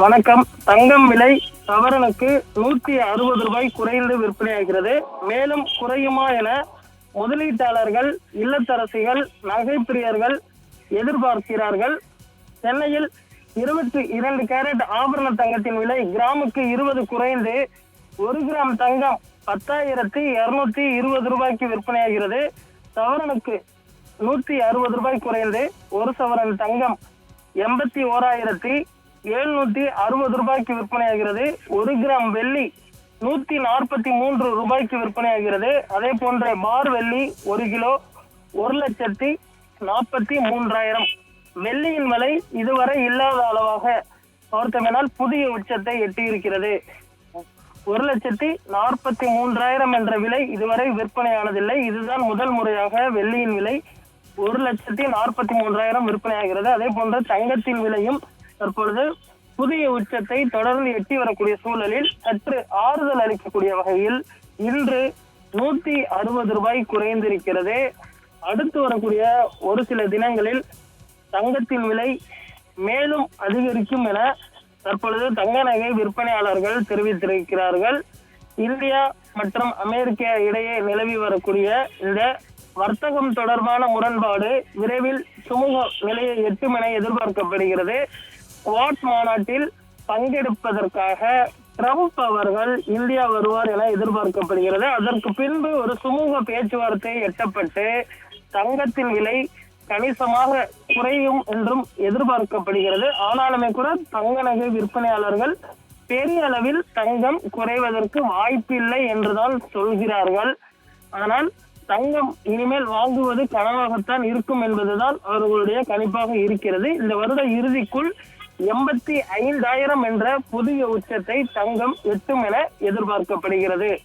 வணக்கம். தங்கம் விலை சவரனுக்கு நூத்தி அறுபது ரூபாய் குறைந்து விற்பனையாகிறது. மேலும் குறையுமா என முதலீட்டாளர்கள் இல்லத்தரசிகள் நகைப்பிரியர்கள் எதிர்பார்க்கிறார்கள். சென்னையில் இருபத்தி இரண்டு கேரட் ஆபரண தங்கத்தின் விலை கிராமுக்கு இருபது குறைந்து ஒரு கிராம் தங்கம் பத்தாயிரத்தி இருநூத்தி இருபது ரூபாய்க்கு விற்பனையாகிறது. சவரனுக்கு நூத்தி அறுபது ரூபாய் குறைந்து ஒரு சவரன் தங்கம் எண்பத்தி ஓராயிரத்தி எழுநூத்தி அறுபது ரூபாய்க்கு விற்பனையாகிறது. ஒரு கிராம் வெள்ளி நூத்தி நாற்பத்தி மூன்று ரூபாய்க்கு விற்பனையாகிறது. அதே போன்ற பார் வெள்ளி ஒரு கிலோ ஒரு லட்சத்தி நாற்பத்தி மூன்றாயிரம். வெள்ளியின் விலை இதுவரை இல்லாத அளவாக பார்த்தோமெனால் புதிய உச்சத்தை எட்டியிருக்கிறது. ஒரு லட்சத்தி நாற்பத்தி மூன்றாயிரம் என்ற விலை இதுவரை விற்பனையானதில்லை. இதுதான் முதல் முறையாக வெள்ளியின் விலை ஒரு லட்சத்தி நாற்பத்தி மூன்றாயிரம் விற்பனையாகிறது. அதே போன்ற தங்கத்தின் விலையும் தற்பொழுது புதிய உச்சத்தை தொடர்ந்து எட்டி வரக்கூடிய சூழலில் சற்று ஆறுதல் அளிக்கக்கூடிய வகையில் இன்று நூத்தி அறுபது ரூபாய் குறைந்திருக்கிறது. அடுத்து வரக்கூடிய ஒரு சில தினங்களில் தங்கத்தின் விலை மேலும் அதிகரிக்கும் என தற்பொழுது தங்க நகை விற்பனையாளர்கள் தெரிவித்திருக்கிறார்கள். இந்தியா மற்றும் அமெரிக்கா இடையே நிலவி வரக்கூடிய இந்த வர்த்தகம் தொடர்பான முரண்பாடு விரைவில் சுமூக நிலையை எட்டும் என எதிர்பார்க்கப்படுகிறது. குவாட் மாநாட்டில் பங்கெடுப்பதற்காக ட்ரம்ப் அவர்கள் இந்தியா வருவார் என எதிர்பார்க்கப்படுகிறது. அதற்கு பின்பு ஒரு சுமூக பேச்சுவார்த்தை எட்டப்பட்டு தங்கத்தின் விலை கணிசமாக குறையும் என்றும் எதிர்பார்க்கப்படுகிறது. ஆனாலுமே கூட தங்க நகை விற்பனையாளர்கள் பெரிய அளவில் தங்கம் குறைவதற்கு வாய்ப்பில்லை என்றுதான் சொல்கிறார்கள். ஆனால் தங்கம் இனிமேல் வாங்குவது கனவாகத்தான் இருக்கும் என்பதுதான் அவர்களுடைய கணிப்பாக இருக்கிறது. இந்த வருட இறுதிக்குள் எண்பத்தி ஐந்தாயிரம் என்ற புதிய உச்சத்தை தங்கம் எட்டும் என எதிர்பார்க்கப்படுகிறது.